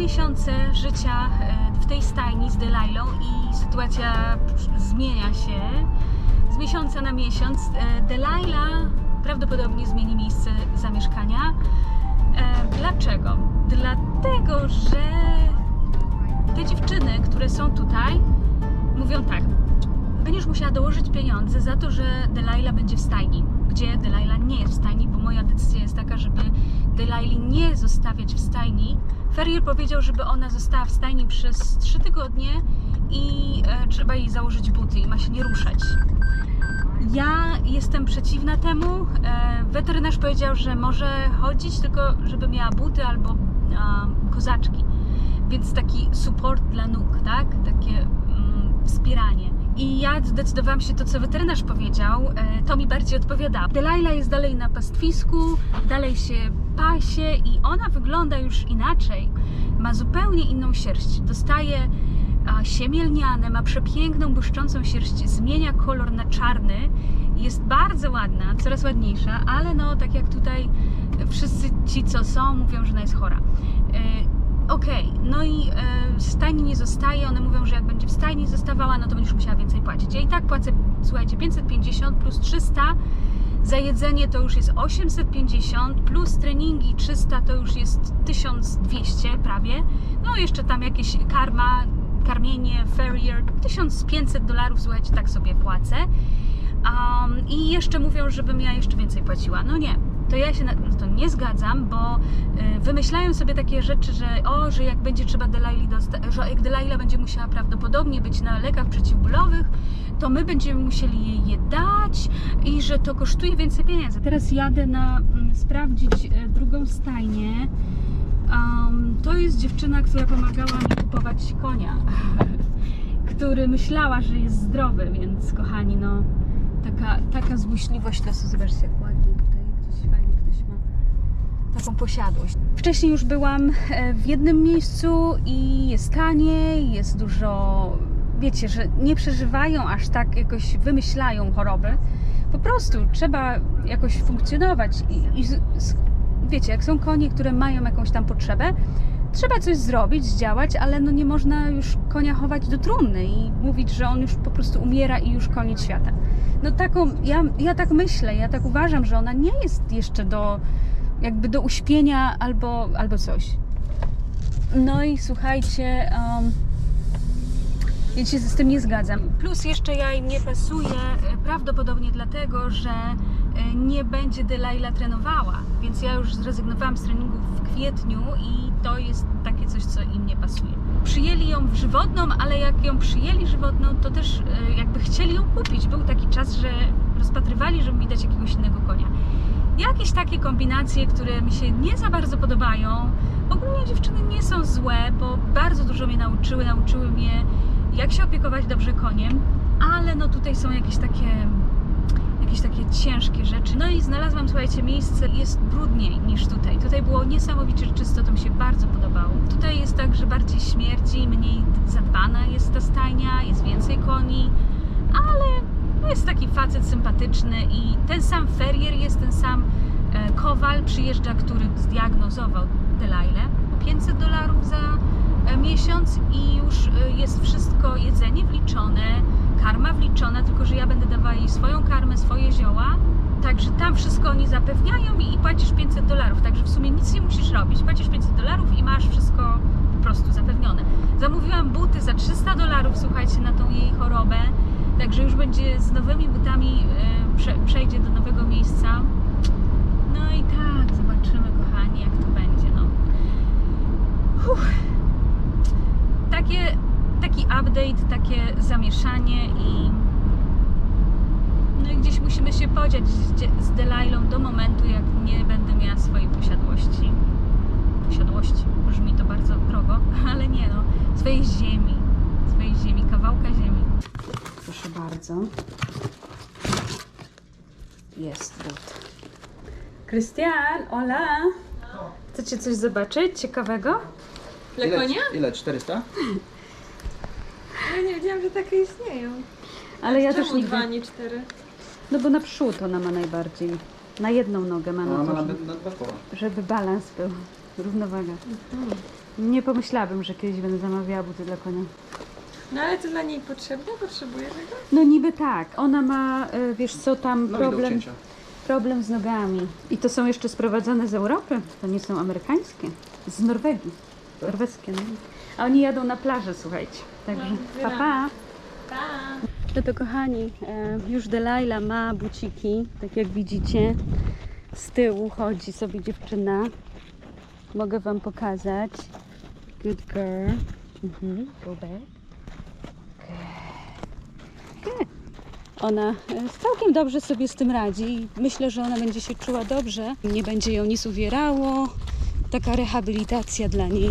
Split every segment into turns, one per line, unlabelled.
miesiące życia e, w tej stajni z Delailą i sytuacja zmienia się z miesiąca na miesiąc. E, Delaila prawdopodobnie zmieni miejsce zamieszkania. E, Dlaczego? Dlatego, że te dziewczyny, które są tutaj, mówią tak. Będziesz musiała dołożyć pieniądze za to, że Delaila będzie w stajni. Gdzie Delaila nie jest w stajni, bo moja decyzja jest taka, żeby Delaili nie zostawiać w stajni. Ferrier powiedział, żeby ona została w stajni przez 3 tygodnie i e, trzeba jej założyć buty i ma się nie ruszać. Ja jestem przeciwna temu. E, weterynarz powiedział, że może chodzić, tylko żeby miała buty albo a, kozaczki. Więc taki support dla nóg, tak? Takie mm, wspieranie. I ja zdecydowałam się to, co weterynarz powiedział, e, to mi bardziej odpowiada. Delaila jest dalej na pastwisku, dalej się pasie i ona wygląda już inaczej. Ma zupełnie inną sierść. Dostaje siemielniane, ma przepiękną, błyszczącą sierść, zmienia kolor na czarny. Jest bardzo ładna, coraz ładniejsza, ale no tak jak tutaj wszyscy ci, co są, mówią, że ona jest chora. Okej, no i e, w stajni nie zostaje. One mówią, że jak będzie w stajni zostawała, no to będziesz musiała więcej płacić. Ja i tak płacę, słuchajcie, 550 plus 300. Za jedzenie to już jest 850, plus treningi 300 to już jest 1200 prawie. No jeszcze tam jakieś karma, karmienie, ferrier, 1500 dolarów, słuchajcie, tak sobie płacę. Um, I jeszcze mówią, żebym ja jeszcze więcej płaciła. No nie, to ja się na to nie zgadzam, bo y, wymyślają sobie takie rzeczy, że o, że jak będzie trzeba Delaili że jak Delaila będzie musiała prawdopodobnie być na lekach przeciwbólowych, to my będziemy musieli jej je dać i że to kosztuje więcej pieniędzy. Teraz jadę na mm, sprawdzić e, drugą stajnię. Um, to jest dziewczyna, która pomagała mi kupować konia, który myślała, że jest zdrowy, więc kochani, no taka, taka złośliwość losu. Zobaczcie, jak ładnie tutaj gdzieś fajnie ktoś ma taką posiadłość. Wcześniej już byłam e, w jednym miejscu i jest taniej, jest dużo, wiecie, że nie przeżywają aż tak, jakoś wymyślają choroby. Po prostu trzeba jakoś funkcjonować i, i wiecie, jak są konie, które mają jakąś tam potrzebę, trzeba coś zrobić, zdziałać, ale no nie można już konia chować do trumny i mówić, że on już po prostu umiera i już koniec świata. No taką, ja, ja tak myślę, ja tak uważam, że ona nie jest jeszcze do, jakby do uśpienia albo, albo coś. No i słuchajcie, um, więc się z tym nie zgadzam. Plus jeszcze ja im nie pasuję, e, prawdopodobnie dlatego, że e, nie będzie Delaila trenowała, więc ja już zrezygnowałam z treningów w kwietniu i to jest takie coś, co im nie pasuje. Przyjęli ją w żywotną, ale jak ją przyjęli żywotną, to też e, jakby chcieli ją kupić. Był taki czas, że rozpatrywali, żeby mi dać jakiegoś innego konia. Jakieś takie kombinacje, które mi się nie za bardzo podobają. Ogólnie dziewczyny nie są złe, bo bardzo dużo mnie nauczyły, nauczyły mnie jak się opiekować dobrze koniem, ale no tutaj są jakieś takie jakieś takie ciężkie rzeczy. No i znalazłam, słuchajcie, miejsce jest brudniej niż tutaj. Tutaj było niesamowicie czysto, to mi się bardzo podobało. Tutaj jest tak, że bardziej śmierdzi, mniej zadbana jest ta stajnia, jest więcej koni, ale no jest taki facet sympatyczny i ten sam Ferrier jest ten sam e, Kowal przyjeżdża, który zdiagnozował Delailę. 500 dolarów za e, miesiąc i już e, jest wszystko jedzenie wliczone, karma wliczona, tylko że ja będę dawała jej swoją karmę, swoje zioła. Także tam wszystko oni zapewniają i płacisz 500 dolarów. Także w sumie nic nie musisz robić. Płacisz 500 dolarów i masz wszystko po prostu zapewnione. Zamówiłam buty za 300 dolarów, słuchajcie, na tą jej chorobę. Także już będzie z nowymi butami, e, prze, przejdzie do nowego miejsca. No i tak, zobaczymy, kochani, jak to będzie. No. Takie, taki update, takie zamieszanie i no i gdzieś musimy się podziać z Delailą do momentu, jak nie będę miała swojej posiadłości. Posiadłości, brzmi to bardzo drogo, ale nie no, swojej ziemi, swojej ziemi, kawałka ziemi. Bardzo. Jest but. Krystian, Ola! Chcecie coś zobaczyć ciekawego?
Dla
ile,
konia?
Ile? 400?
Ja nie wiedziałam, że takie istnieją.
Ale ja
Czemu
też nigdy...
dwa, nie cztery?
No bo na przód ona ma najbardziej. Na jedną nogę ma
No,
na
ma
to,
na,
żeby,
na dwa koła.
żeby balans był, równowaga. Nie pomyślałabym, że kiedyś będę zamawiała buty dla konia.
No ale to dla niej potrzebne? Potrzebuje tego?
No niby tak. Ona ma, y, wiesz co, tam
No i do
problem, problem z nogami. I to są jeszcze sprowadzone z Europy. To nie są amerykańskie. Z Norwegii. Norweskie. No. A oni jadą na plażę, słuchajcie. Także pa, pa. No to kochani, e, już Delilah ma buciki, tak jak widzicie. Z tyłu chodzi sobie dziewczyna. Mogę wam pokazać. Good girl. Mhm. Go back. Ona e, całkiem dobrze sobie z tym radzi. Myślę, że ona będzie się czuła dobrze. Nie będzie ją nic uwierało. Taka rehabilitacja dla niej.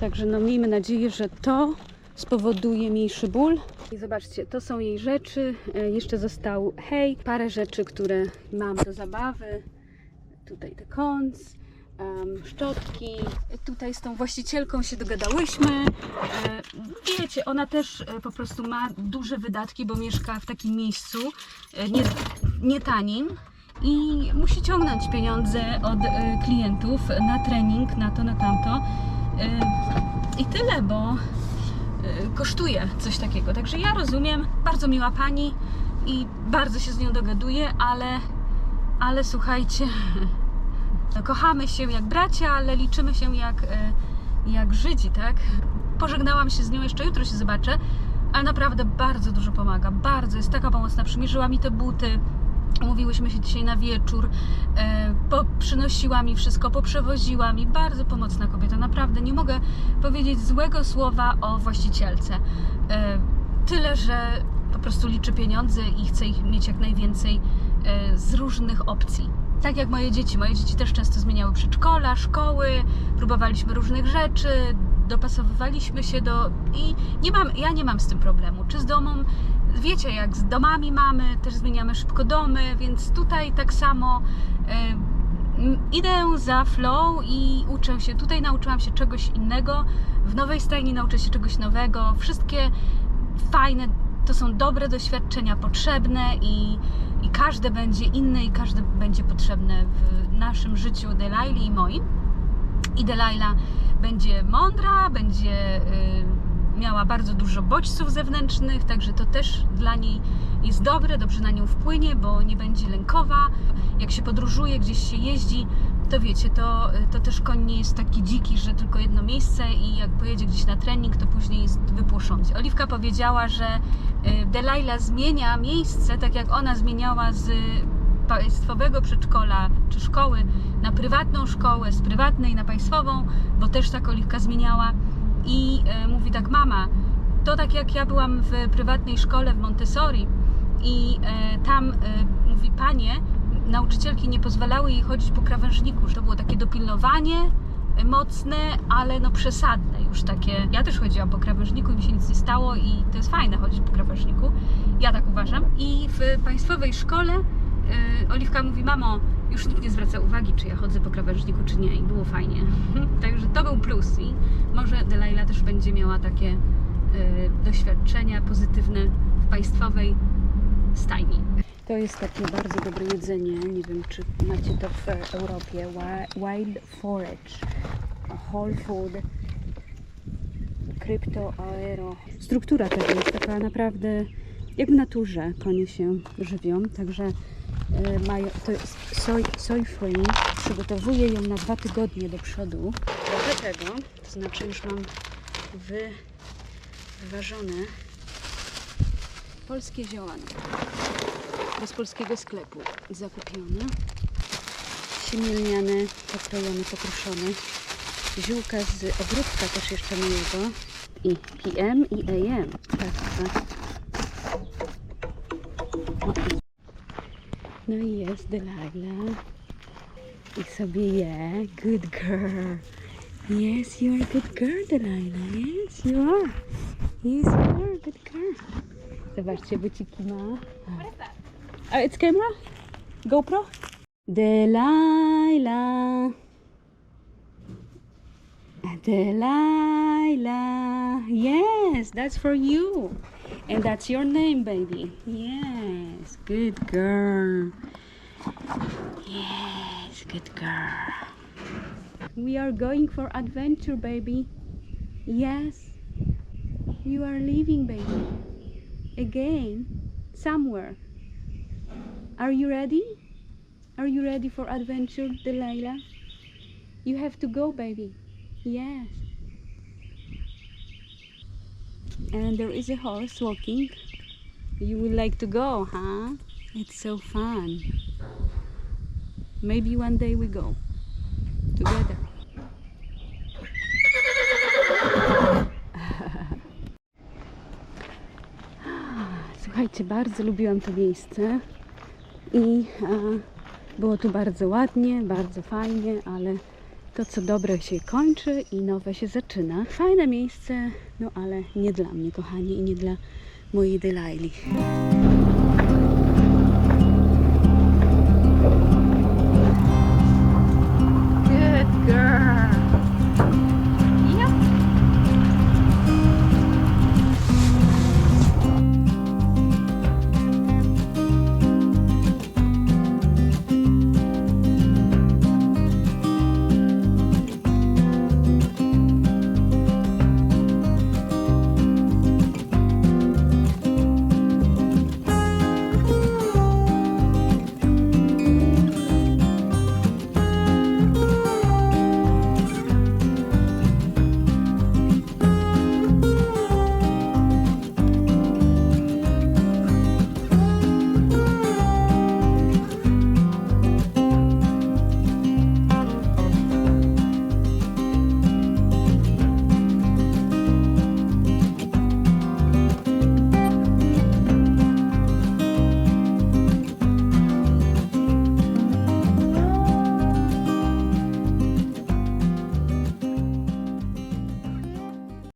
Także no miejmy nadzieję, że to spowoduje mniejszy ból. I zobaczcie, to są jej rzeczy. E, Jeszcze został hej, parę rzeczy, które mam do zabawy. Tutaj te em, szczotki. Tutaj z tą właścicielką się dogadałyśmy. E, Wiecie, ona też e, po prostu ma duże wydatki, bo mieszka w takim miejscu e, nie, nie tanim. I musi ciągnąć pieniądze od klientów na trening, na to, na tamto. I tyle, bo kosztuje coś takiego. Także ja rozumiem, bardzo miła pani i bardzo się z nią dogaduję, ale, ale słuchajcie, kochamy się jak bracia, ale liczymy się jak, y, jak Żydzi, tak? Pożegnałam się z nią, jeszcze jutro się zobaczę, ale naprawdę bardzo dużo pomaga, bardzo, jest taka pomocna, przymierzyła mi te buty, Umówiłyśmy się dzisiaj na wieczór, e, po, przynosiła mi wszystko, poprzewoziła mi. Bardzo pomocna kobieta, naprawdę. Nie mogę powiedzieć złego słowa o właścicielce. E, tyle, że po prostu liczy pieniądze i chce ich mieć jak najwięcej e, z różnych opcji. Tak jak moje dzieci. Moje dzieci też często zmieniały przedszkola, szkoły, próbowaliśmy różnych rzeczy, dopasowywaliśmy się do. I nie mam, ja nie mam z tym problemu. Czy z domem, wiecie, jak z domami mamy, też zmieniamy szybko domy, więc tutaj tak samo. m, Idę za flow i uczę się. Tutaj nauczyłam się czegoś innego. W nowej stajni nauczę się czegoś nowego. Wszystkie fajne, to są dobre doświadczenia, potrzebne i, i każde będzie inne i każde będzie potrzebne w naszym życiu Delaili i moim. I Delilah będzie mądra, będzie y, miała bardzo dużo bodźców zewnętrznych, także to też dla niej jest dobre, dobrze na nią wpłynie, bo nie będzie lękowa. Jak się podróżuje, gdzieś się jeździ, to wiecie, to, to też koń nie jest taki dziki, że tylko jedno miejsce i jak pojedzie gdzieś na trening, to później jest wypłoszący. Oliwka powiedziała, że y, Delilah zmienia miejsce, tak jak ona zmieniała z państwowego przedszkola czy szkoły na prywatną szkołę, z prywatnej na państwową, bo też tak Oliwka zmieniała i e, mówi tak mama, to tak jak ja byłam w prywatnej szkole w Montessori i e, tam mówi panie, nauczycielki nie pozwalały jej chodzić po krawężniku, że to było takie dopilnowanie e, mocne, ale no przesadne już takie. Ja też chodziłam po krawężniku i mi się nic nie stało i to jest fajne chodzić po krawężniku. Ja tak uważam. I w państwowej szkole Yy, Oliwka mówi, mamo, już nikt nie zwraca uwagi, czy ja chodzę po krawężniku, czy nie. I było fajnie. Także to był plus. I może Delilah też będzie miała takie yy, doświadczenia pozytywne w państwowej stajni. To jest takie bardzo dobre jedzenie. Nie wiem, czy macie to w Europie. Wi- Wild forage. Whole food. Krypto aero. Struktura tego jest taka naprawdę jak w naturze konie się żywią, także e, mają, to jest soy, soy free. Przygotowuję ją na dwa tygodnie do przodu. Trochę tego, to znaczy już mam wy, wyważone polskie ziołanko. Z polskiego sklepu zakupione. Siemielniane, pokrojone, pokruszone. Ziółka z ogródka też jeszcze mojego. I PM i AM. Tak, tak. No i jest Delilah. I sobie je. Good girl. Yes, you are a good girl, Delilah. Yes, you are. Yes, you are a good girl. Zobaczcie, buciki ma. A it's camera? GoPro? Delilah. Delilah. Yes, that's for you. And that's your name, baby. Yes, good girl. Yes, good girl. We are going for adventure, baby. Yes. You are leaving, baby. Again. Somewhere. Are you ready? Are you ready for adventure, Delilah? You have to go, baby. Yes. And there is a horse walking. You would like to go, huh? It's so fun. Maybe one day we go together. Słuchajcie, bardzo lubiłam to miejsce i e, było tu bardzo ładnie, bardzo fajnie, ale to co dobre się kończy i nowe się zaczyna. Fajne miejsce, no ale nie dla mnie, kochani, i nie dla mojej Delaili.